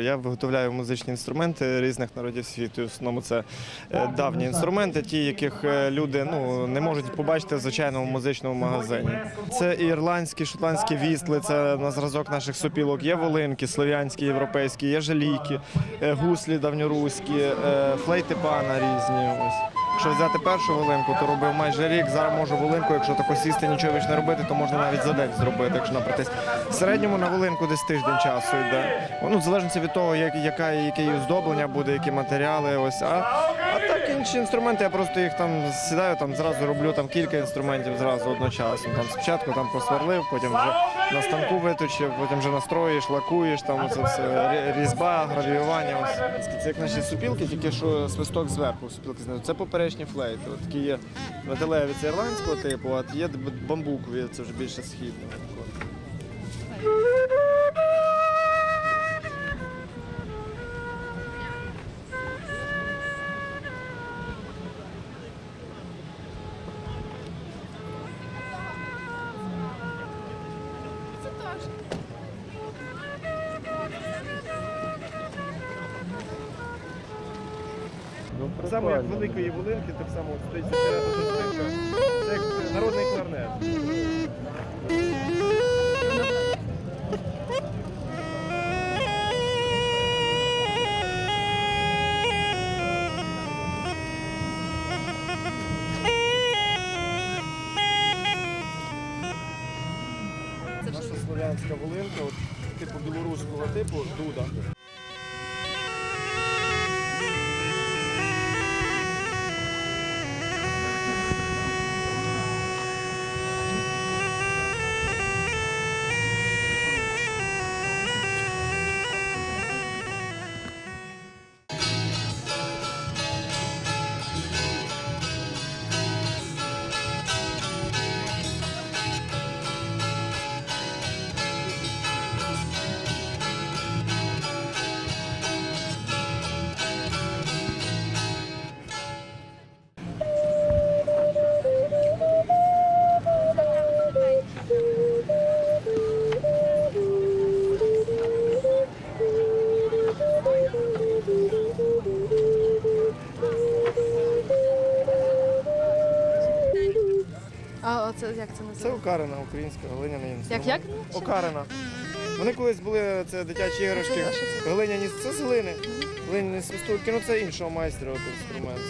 Я виготовляю музичні інструменти різних народів світу. В основному це е, давні інструменти, ті, яких е, люди ну не можуть побачити в звичайному музичному магазині. Це ірландські, шотландські вісли, це на зразок наших сопілок. Є волинки, слов'янські, європейські, є жалійки, е, гуслі давньоруські, флейти пана різні. Ось. Якщо взяти першу волинку, то робив майже рік. Зараз можу волинку, якщо тако сісти, нічого більше не робити, то можна навіть за день зробити, якщо напритись. В середньому на волинку десь тиждень часу йде. Ну, в залежності від того, яке її оздоблення буде, які матеріали. Ось. А, а так інші інструменти, я просто їх там сідаю, там зразу роблю там кілька інструментів зразу одночасно. Там спочатку там просверлив, потім вже на станку виточив, потім вже настроїш, лакуєш, там це все різьба, гравіювання. Ось. Це як наші супілки, тільки що свисток зверху супілки знизу. Це поперечні флейти. От такі є металеві, це ірландського типу, а є бамбукові, це вже більше східного. Саме як великої волинки, так само стоїть середина. Це як народний кларнет. Слов'янська волинка, от, типу білоруського типу, дуда. Оце як це Це називається? окарина, українська глиняний інструмент. Як як? Окарина. Вони колись були це дитячі іграшки. Глиняні це з глини. Глиняні свистульки, ну це іншого майстра от інструмент.